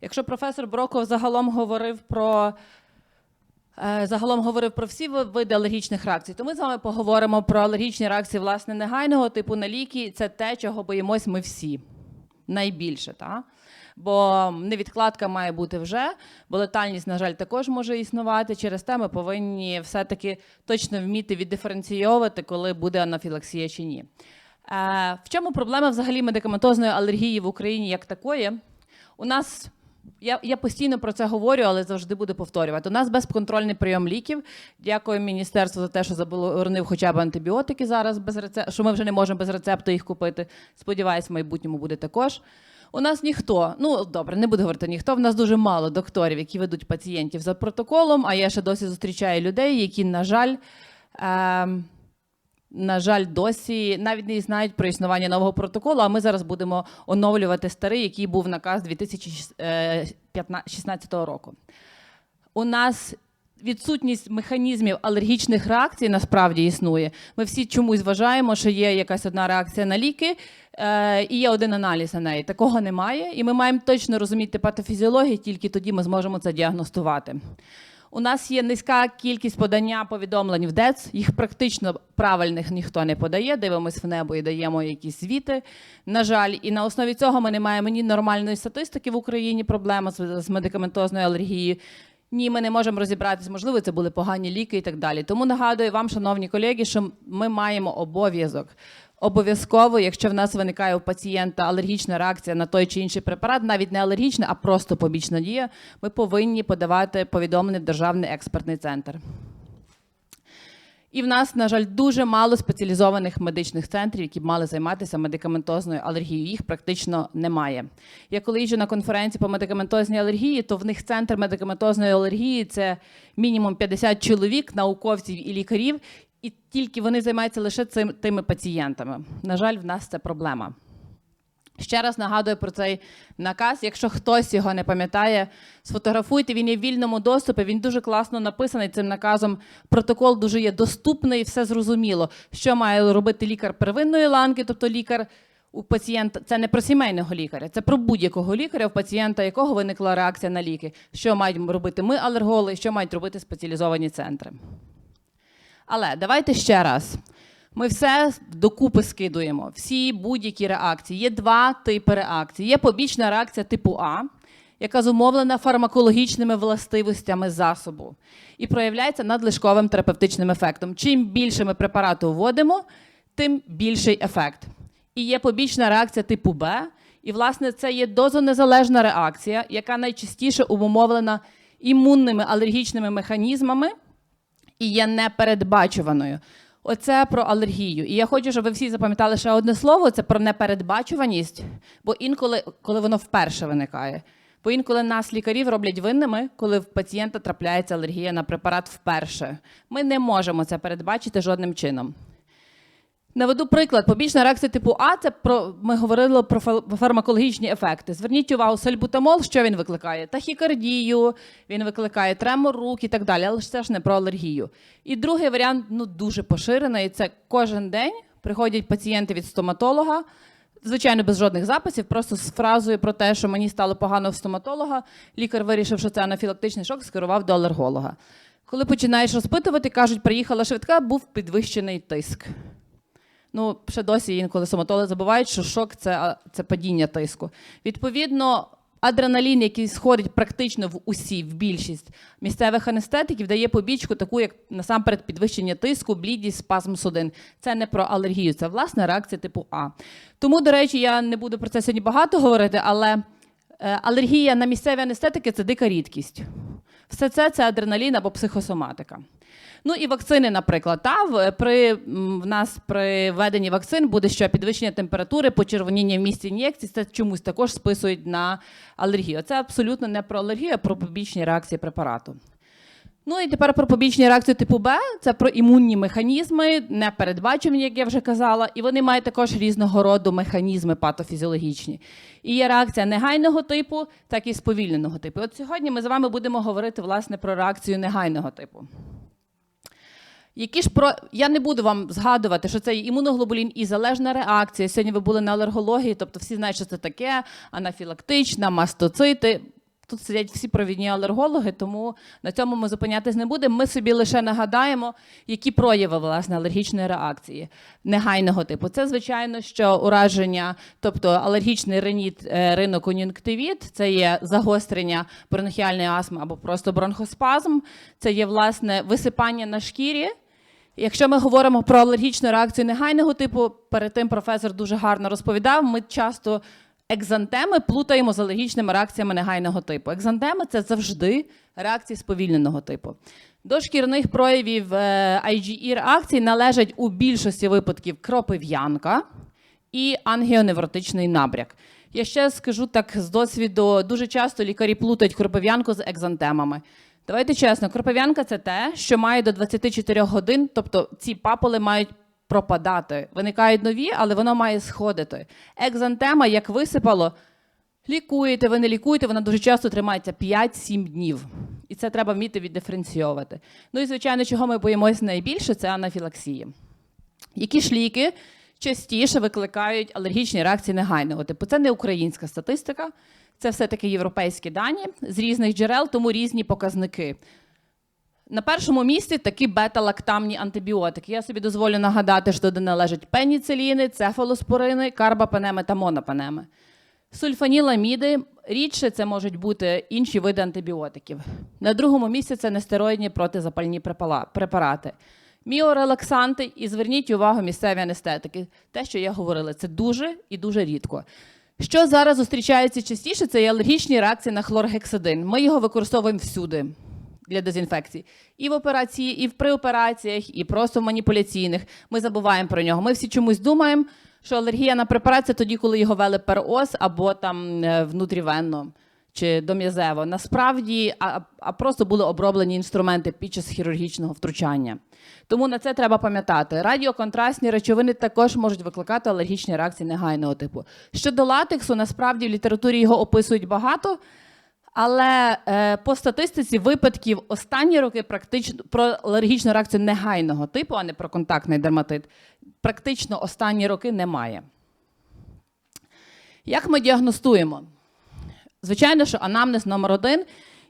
Якщо професор Броков загалом говорив про е, загалом говорив про всі види алергічних реакцій, то ми з вами поговоримо про алергічні реакції власне негайного типу на ліки. Це те, чого боїмось ми всі найбільше. Та? Бо невідкладка має бути вже, бо летальність, на жаль, також може існувати. Через те ми повинні все-таки точно вміти віддиференційовувати, коли буде анафілаксія чи ні. Е, в чому проблема взагалі медикаментозної алергії в Україні як такої? У нас я, я постійно про це говорю, але завжди буду повторювати. У нас безконтрольний прийом ліків. Дякую міністерству за те, що заборонив хоча б антибіотики зараз без рецепту, що ми вже не можемо без рецепту їх купити. Сподіваюсь, в майбутньому буде також. У нас ніхто, ну добре, не буду говорити ніхто. В нас дуже мало докторів, які ведуть пацієнтів за протоколом. А я ще досі зустрічаю людей, які, на жаль, ем, на жаль, досі навіть не знають про існування нового протоколу. А ми зараз будемо оновлювати старий, який був наказ 2016 року. У нас відсутність механізмів алергічних реакцій насправді існує. Ми всі чомусь вважаємо, що є якась одна реакція на ліки е, і є один аналіз на неї. Такого немає, і ми маємо точно розуміти патофізіологію, тільки тоді ми зможемо це діагностувати. У нас є низька кількість подання повідомлень в ДЕЦ. Їх практично правильних ніхто не подає. Дивимось в небо і даємо якісь звіти. На жаль, і на основі цього ми не маємо ні нормальної статистики в Україні. Проблема з, медикаментозною алергією. Ні, ми не можемо розібратися, можливо, це були погані ліки і так далі. Тому нагадую вам, шановні колеги, що ми маємо обов'язок. Обов'язково, якщо в нас виникає у пацієнта алергічна реакція на той чи інший препарат, навіть не алергічна, а просто побічна дія, ми повинні подавати повідомлення в Державний експертний центр. І в нас, на жаль, дуже мало спеціалізованих медичних центрів, які б мали займатися медикаментозною алергією. Їх практично немає. Я коли їжджу на конференції по медикаментозній алергії, то в них центр медикаментозної алергії це мінімум 50 чоловік, науковців і лікарів, і тільки вони займаються лише цим тими пацієнтами. На жаль, в нас це проблема. Ще раз нагадую про цей наказ. Якщо хтось його не пам'ятає, сфотографуйте. Він є в вільному доступі. Він дуже класно написаний цим наказом. Протокол дуже є доступний, все зрозуміло, що має робити лікар первинної ланки, тобто лікар у пацієнта. Це не про сімейного лікаря, це про будь-якого лікаря, у пацієнта якого виникла реакція на ліки. Що мають робити ми, алергологи, що мають робити спеціалізовані центри. Але давайте ще раз. Ми все докупи скидуємо. Всі будь-які реакції. Є два типи реакцій. Є побічна реакція типу А, яка зумовлена фармакологічними властивостями засобу і проявляється надлишковим терапевтичним ефектом. Чим більше ми препарату вводимо, тим більший ефект. І є побічна реакція типу Б. І, власне, це є дозонезалежна реакція, яка найчастіше умовлена імунними алергічними механізмами і є непередбачуваною. Оце про алергію. І я хочу, щоб ви всі запам'ятали ще одне слово: це про непередбачуваність, бо інколи, коли воно вперше виникає. Бо інколи нас, лікарів, роблять винними, коли в пацієнта трапляється алергія на препарат вперше. Ми не можемо це передбачити жодним чином. Наведу приклад. Побічна реакція типу А це про ми говорили про фа- фармакологічні ефекти. Зверніть увагу, сальбутамол, що він викликає? Тахікардію, він викликає тремор рук і так далі, але ж це ж не про алергію. І другий варіант ну дуже поширений. Це кожен день приходять пацієнти від стоматолога. Звичайно, без жодних записів, просто з фразою про те, що мені стало погано в стоматолога. Лікар вирішив, що це анафілактичний шок, скерував до алерголога. Коли починаєш розпитувати, кажуть, приїхала швидка, був підвищений тиск. Ну, ще досі інколи стоматологи забувають, що шок це, це падіння тиску. Відповідно, адреналін, який сходить практично в усі, в більшість місцевих анестетиків, дає побічку, таку як насамперед підвищення тиску, блідість, спазм судин. Це не про алергію, це власне реакція типу А. Тому, до речі, я не буду про це сьогодні багато говорити, але е, алергія на місцеві анестетики це дика рідкість. Все це це адреналін або психосоматика. Ну і вакцини, наприклад, та при в нас при введенні вакцин буде що підвищення температури, почервоніння в місці ін'єкцій. Це чомусь також списують на алергію. Це абсолютно не про алергію, а про побічні реакції препарату. Ну і тепер про побічні реакції типу Б це про імунні механізми, непередбачувані, як я вже казала, і вони мають також різного роду механізми патофізіологічні. І є реакція негайного типу, так і сповільненого типу. От сьогодні ми з вами будемо говорити власне про реакцію негайного типу. Які ж про я не буду вам згадувати, що це є імуноглобулін і залежна реакція. Сьогодні ви були на алергології, тобто всі знають, що це таке, анафілактична, мастоцити. Тут сидять всі провідні алергологи, тому на цьому ми зупинятись не будемо. Ми собі лише нагадаємо, які прояви власне алергічної реакції негайного типу. Це звичайно, що ураження, тобто алергічний реніт, е, ринокон'юнктивіт, це є загострення бронхіальної астми або просто бронхоспазм. Це є власне висипання на шкірі. Якщо ми говоримо про алергічну реакцію негайного типу, перед тим професор дуже гарно розповідав. Ми часто екзантеми плутаємо з алергічними реакціями негайного типу. Екзантеми це завжди реакції сповільненого типу. До шкірних проявів е, IgE реакцій належать у більшості випадків кропив'янка і ангіоневротичний набряк. Я ще скажу так з досвіду, дуже часто лікарі плутають кропив'янку з екзантемами. Давайте чесно, кропив'янка це те, що має до 24 годин, тобто ці папули мають пропадати. Виникають нові, але воно має сходити. Екзантема, як висипало, лікуєте, ви не лікуєте, вона дуже часто тримається 5-7 днів. І це треба вміти віддиференційовувати. Ну і звичайно, чого ми боїмося найбільше, це анафілаксії. Які ж ліки частіше викликають алергічні реакції негайного типу? Це не українська статистика, це все-таки європейські дані з різних джерел, тому різні показники. На першому місці такі бета-лактамні антибіотики. Я собі дозволю нагадати, що туди належать пеніциліни, цефалоспорини, карбапенеми та монопенеми. Сульфаніламіди, рідше це можуть бути інші види антибіотиків. На другому місці це нестероїдні протизапальні препарати. Міорелаксанти, і зверніть увагу місцеві анестетики. Те, що я говорила, це дуже і дуже рідко. Що зараз зустрічається частіше, це є алергічні реакції на хлоргексидин. Ми його використовуємо всюди для дезінфекції. І в операції, і при операціях, і просто в маніпуляційних. Ми забуваємо про нього. Ми всі чомусь думаємо, що алергія на препарат це тоді, коли його вели пероз або там е, внутрівенно чи дом'язево. Насправді, а, а просто були оброблені інструменти під час хірургічного втручання. Тому на це треба пам'ятати. Радіоконтрастні речовини також можуть викликати алергічні реакції негайного типу. Щодо латексу, насправді в літературі його описують багато. Але е, по статистиці випадків останні роки практично про алергічну реакцію негайного типу, а не про контактний дерматит, практично останні роки немає. Як ми діагностуємо? Звичайно, що анамнез номер один.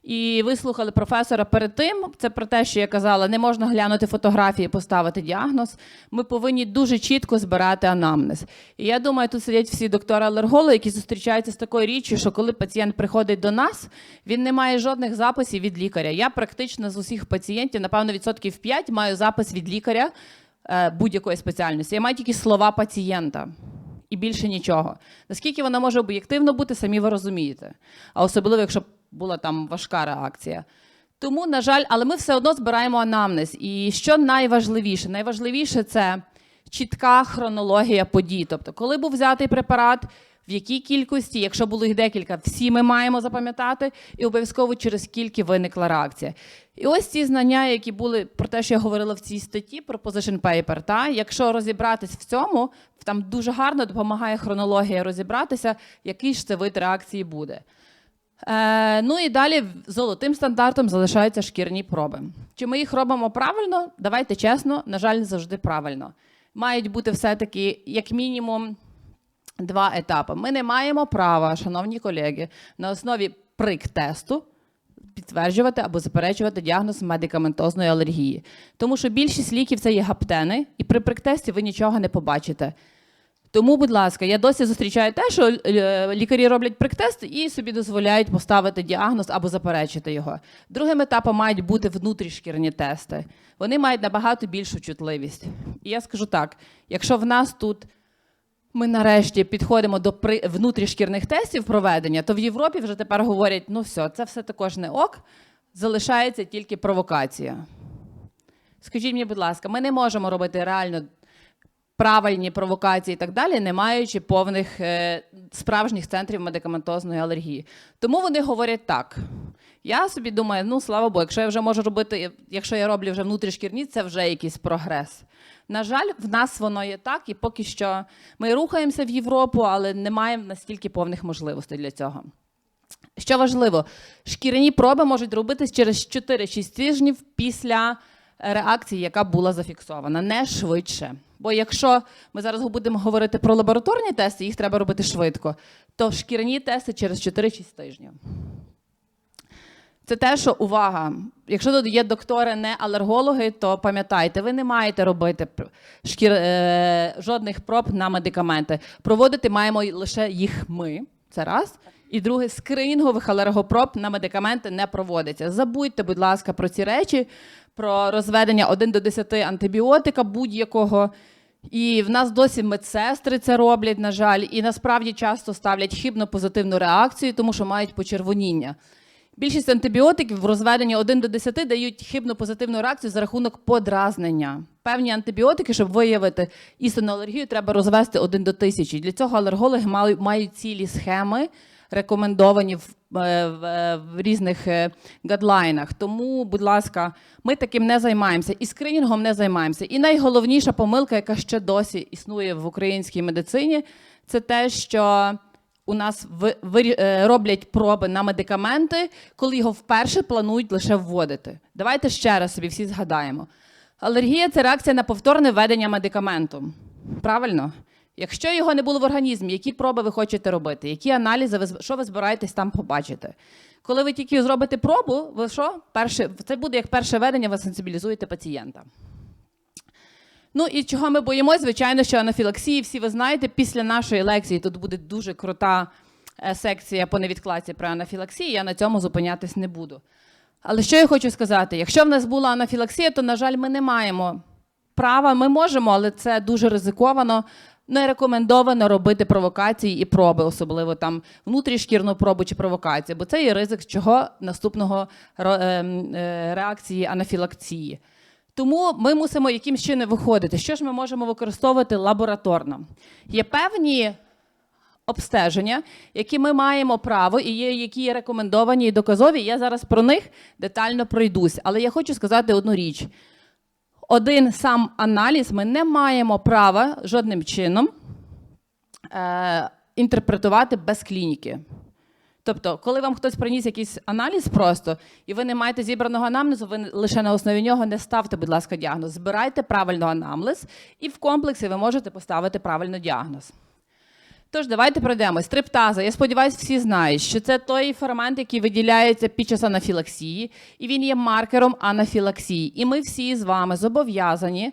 І ви слухали професора перед тим. Це про те, що я казала, не можна глянути фотографії, поставити діагноз. Ми повинні дуже чітко збирати анамнез. І я думаю, тут сидять всі доктори-алергологи, які зустрічаються з такою річчю, що коли пацієнт приходить до нас, він не має жодних записів від лікаря. Я практично з усіх пацієнтів, напевно, відсотків 5 маю запис від лікаря е, будь-якої спеціальності. Я маю тільки слова пацієнта і більше нічого. Наскільки вона може об'єктивно бути, самі ви розумієте. А особливо, якщо була там важка реакція. Тому, на жаль, але ми все одно збираємо анамнез. І що найважливіше? Найважливіше це чітка хронологія подій. Тобто, коли був взятий препарат, в якій кількості, якщо було їх декілька, всі ми маємо запам'ятати, і обов'язково через скільки виникла реакція. І ось ці знання, які були про те, що я говорила в цій статті, про position paper, та якщо розібратись в цьому, там дуже гарно допомагає хронологія розібратися, який ж це вид реакції буде. Е, ну і далі золотим стандартом залишаються шкірні проби. Чи ми їх робимо правильно? Давайте чесно, на жаль, не завжди правильно. Мають бути все-таки, як мінімум, два етапи. Ми не маємо права, шановні колеги, на основі прик-тесту підтверджувати або заперечувати діагноз медикаментозної алергії. Тому що більшість ліків це є гаптени, і при прик-тесті ви нічого не побачите. Тому, будь ласка, я досі зустрічаю те, що е, лікарі роблять прик-тест і собі дозволяють поставити діагноз або заперечити його. Другим етапом мають бути внутрішкірні тести. Вони мають набагато більшу чутливість. І я скажу так: якщо в нас тут ми нарешті підходимо до внутрішкірних тестів проведення, то в Європі вже тепер говорять: ну все, це все також не ок, залишається тільки провокація. Скажіть мені, будь ласка, ми не можемо робити реально правильні провокації і так далі, не маючи повних е, справжніх центрів медикаментозної алергії. Тому вони говорять так. Я собі думаю, ну слава Богу, якщо я вже можу робити, якщо я роблю вже внутрішкірні, це вже якийсь прогрес. На жаль, в нас воно є так, і поки що ми рухаємося в Європу, але не маємо настільки повних можливостей для цього. Що важливо, шкіряні проби можуть робитись через 4-6 тижнів після реакції, яка була зафіксована, не швидше. Бо якщо ми зараз будемо говорити про лабораторні тести, їх треба робити швидко, то шкіряні тести через 4-6 тижнів. Це те, що увага. Якщо тут є доктори, не алергологи, то пам'ятайте, ви не маєте робити шкір, е, жодних проб на медикаменти. Проводити маємо лише їх ми. Це раз. І друге, скринінгових алергопроб на медикаменти не проводиться. Забудьте, будь ласка, про ці речі, про розведення 1 до 10 антибіотика будь-якого. І в нас досі медсестри це роблять, на жаль, і насправді часто ставлять хибно позитивну реакцію, тому що мають почервоніння. Більшість антибіотиків в розведенні 1 до 10 дають хибно позитивну реакцію за рахунок подразнення. Певні антибіотики, щоб виявити істинну алергію, треба розвести 1 до 1000. Для цього алергологи мають цілі схеми, рекомендовані в, е, в, е, в різних е, гадлайнах. Тому, будь ласка, ми таким не займаємося і скринінгом не займаємося. І найголовніша помилка, яка ще досі існує в українській медицині, це те, що у нас роблять проби на медикаменти, коли його вперше планують лише вводити. Давайте ще раз собі всі згадаємо. Алергія це реакція на повторне введення медикаменту. Правильно? Якщо його не було в організмі, які проби ви хочете робити, які аналізи, ви, що ви збираєтесь там побачити? Коли ви тільки зробите пробу, ви що? Перше, це буде як перше ведення, ви сенсибілізуєте пацієнта. Ну і чого ми боїмось? Звичайно, що анафілаксії, всі ви знаєте, після нашої лекції тут буде дуже крута е, секція по невідкладці про анафілаксію, я на цьому зупинятись не буду. Але що я хочу сказати? Якщо в нас була анафілаксія, то, на жаль, ми не маємо права, ми можемо, але це дуже ризиковано. Не рекомендовано робити провокації і проби, особливо там внутрішкірну пробу чи провокацію, бо це є ризик чого наступного ем, е, реакції анафілаксії. Тому ми мусимо якимсь чином виходити. Що ж ми можемо використовувати лабораторно? Є певні обстеження, які ми маємо право, і є, які є рекомендовані і доказові. Я зараз про них детально пройдусь. Але я хочу сказати одну річ: один сам аналіз ми не маємо права жодним чином е, інтерпретувати без клініки. Тобто, коли вам хтось приніс якийсь аналіз просто, і ви не маєте зібраного анамнезу, ви лише на основі нього не ставте, будь ласка, діагноз. Збирайте правильно анамнез, і в комплексі ви можете поставити правильно діагноз. Тож, давайте пройдемось. Триптаза. Я сподіваюся, всі знають, що це той фермент, який виділяється під час анафілаксії, і він є маркером анафілаксії. І ми всі з вами зобов'язані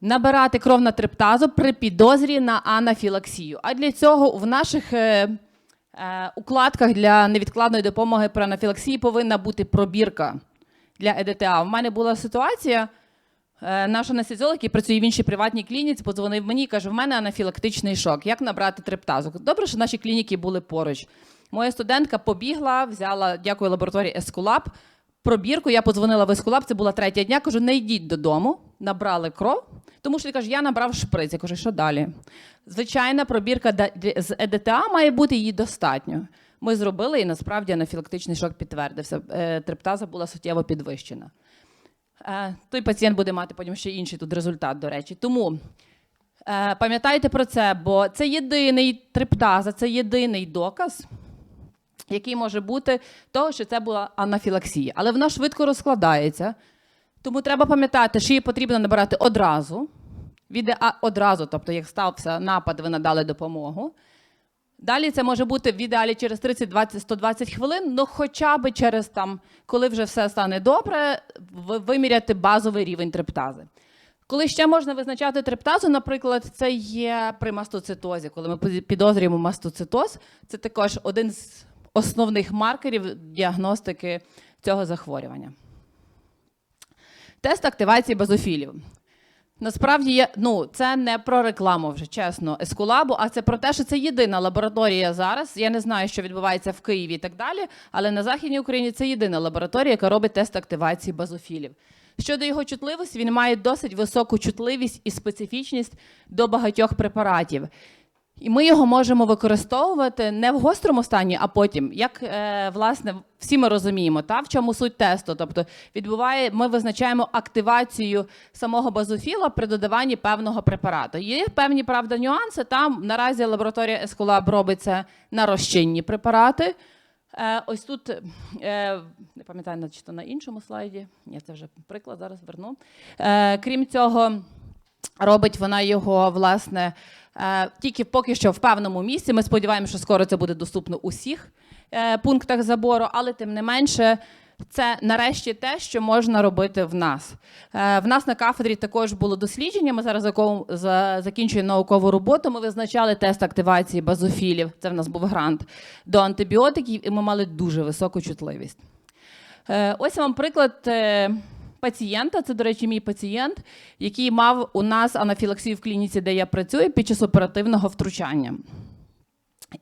набирати кров на триптазу при підозрі на анафілаксію. А для цього в наших е, е, укладках для невідкладної допомоги при анафілаксії повинна бути пробірка для ЕДТА. У мене була ситуація. Е, Наш анестезіолог, який працює в іншій приватній клініці, подзвонив мені і каже: в мене анафілактичний шок. Як набрати триптазу? Добре, що наші клініки були поруч. Моя студентка побігла, взяла, дякую лабораторії Ескулап. Пробірку, я подзвонила в Ескулап, це була третя дня. Кажу, не йдіть додому, набрали кров. Тому що каже, я набрав шприц. Я кажу, що далі? Звичайна пробірка з ЕДТА має бути її достатньо. Ми зробили, і насправді анафілактичний шок підтвердився. Е, Триптаза була суттєво підвищена. Е, той пацієнт буде мати потім ще інший тут результат, до речі. Тому е, пам'ятайте про це, бо це єдиний триптаза, це єдиний доказ, який може бути того, що це була анафілаксія. Але вона швидко розкладається. Тому треба пам'ятати, що її потрібно набирати одразу. Від, одразу, тобто, як стався напад, ви надали допомогу. Далі це може бути в ідеалі через 30, 20, 120 хвилин, ну хоча б через там, коли вже все стане добре, виміряти базовий рівень триптази. Коли ще можна визначати триптазу, наприклад, це є при мастоцитозі. Коли ми підозрюємо мастоцитоз, це також один з основних маркерів діагностики цього захворювання. Тест активації базофілів. Насправді я ну це не про рекламу вже чесно, ескулабу, а це про те, що це єдина лабораторія зараз. Я не знаю, що відбувається в Києві і так далі, але на Західній Україні це єдина лабораторія, яка робить тест активації базофілів. Щодо його чутливості, він має досить високу чутливість і специфічність до багатьох препаратів. І ми його можемо використовувати не в гострому стані, а потім, як е, власне всі ми розуміємо, та в чому суть тесту. Тобто відбуває, ми визначаємо активацію самого базофіла при додаванні певного препарату. Є певні правда нюанси. Там наразі лабораторія Ескулаб робить це на розчинні препарати. Е, ось тут е, не пам'ятаю, чи то на іншому слайді. Ні, це вже приклад зараз верну. Е, крім цього. Робить вона його власне тільки поки що в певному місці. Ми сподіваємося, що скоро це буде доступно усіх е, пунктах забору, але тим не менше. Це нарешті те, що можна робити в нас. Е, В нас на кафедрі також було дослідження. Ми зараз закінчуємо наукову роботу. Ми визначали тест активації базофілів. Це в нас був грант до антибіотиків, і ми мали дуже високу чутливість. Е, Ось вам приклад е, пацієнта. Це, до речі, мій пацієнт, який мав у нас анафілаксію в клініці, де я працюю, під час оперативного втручання.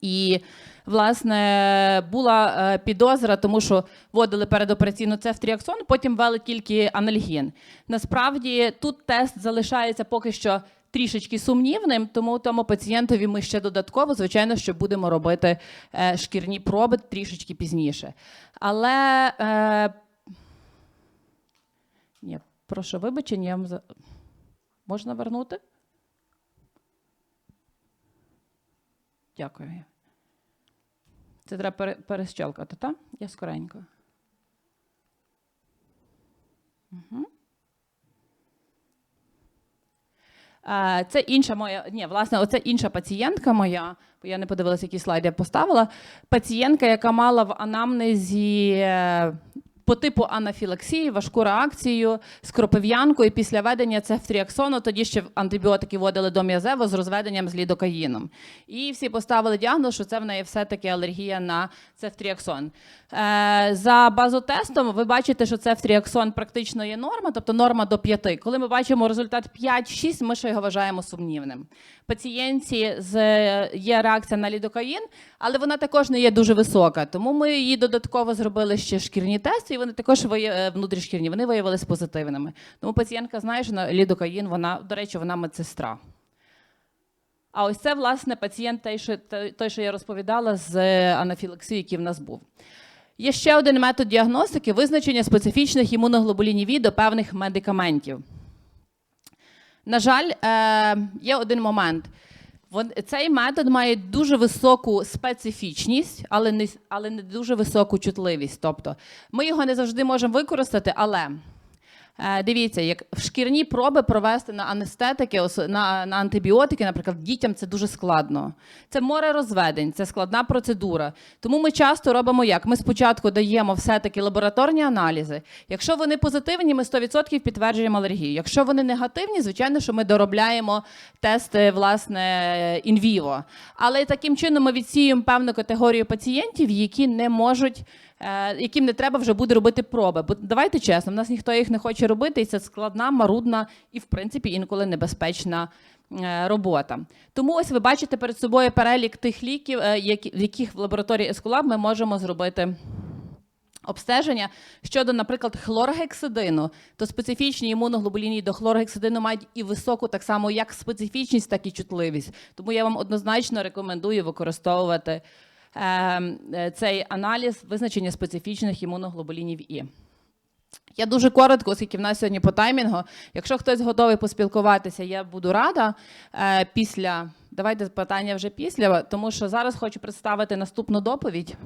І, власне, була е, підозра, тому що вводили передопераційну цефтріаксон, потім ввели тільки анальгін. Насправді тут тест залишається поки що трішечки сумнівним, тому тому пацієнтові ми ще додатково, звичайно, що будемо робити е, шкірні проби трішечки пізніше. Але е, ні, прошу вибачення, я вам за... можна вернути? Дякую. Це треба пере, перещелкати, так? Я скоренько. Угу. Це інша моя, ні, власне, оце інша пацієнтка моя, бо я не подивилася, які слайди я поставила. Пацієнтка, яка мала в анамнезі е, по типу анафілаксії, важку реакцію з кропив'янкою після ведення цефтріаксону, тоді ще антибіотики вводили до м'язево з розведенням з лідокаїном. І всі поставили діагноз, що це в неї все-таки алергія на цефтріаксон. Е, за базотестом ви бачите, що цефтріаксон практично є норма, тобто норма до 5. Коли ми бачимо результат 5-6, ми ще його вважаємо сумнівним. Пацієнтці з, є реакція на лідокаїн, але вона також не є дуже висока. Тому ми її додатково зробили ще шкірні тести, і вони також е, внутрішкірні, вони виявилися позитивними. Тому пацієнтка знає, що на лідокаїн вона, до речі, вона медсестра. А ось це, власне, пацієнт, той, що, я розповідала з е, анафілаксією, який в нас був. Є ще один метод діагностики визначення специфічних імуноглобулінів до певних медикаментів. На жаль, е, є один момент. Цей метод має дуже високу специфічність, але не, але не дуже високу чутливість. Тобто ми його не завжди можемо використати, але дивіться, як в шкірні проби провести на анестетики, на, на антибіотики, наприклад, дітям це дуже складно. Це море розведень, це складна процедура. Тому ми часто робимо як? Ми спочатку даємо все-таки лабораторні аналізи. Якщо вони позитивні, ми 100% підтверджуємо алергію. Якщо вони негативні, звичайно, що ми доробляємо тести власне інвіво. Але таким чином ми відсіюємо певну категорію пацієнтів, які не можуть. Е, Яким не треба вже буде робити проби. Бо давайте чесно, в нас ніхто їх не хоче робити, і це складна, марудна і, в принципі, інколи небезпечна е, робота. Тому ось ви бачите перед собою перелік тих ліків, е, в яких в лабораторії Ескулаб ми можемо зробити обстеження щодо, наприклад, хлоргексидину, то специфічні імуноглобуліни до хлоргексидину мають і високу, так само як специфічність, так і чутливість. Тому я вам однозначно рекомендую використовувати цей аналіз визначення специфічних імуноглобулінів І. Я дуже коротко, оскільки в нас сьогодні по таймінгу. Якщо хтось готовий поспілкуватися, я буду рада е, після. Давайте питання вже після, тому що зараз хочу представити наступну доповідь.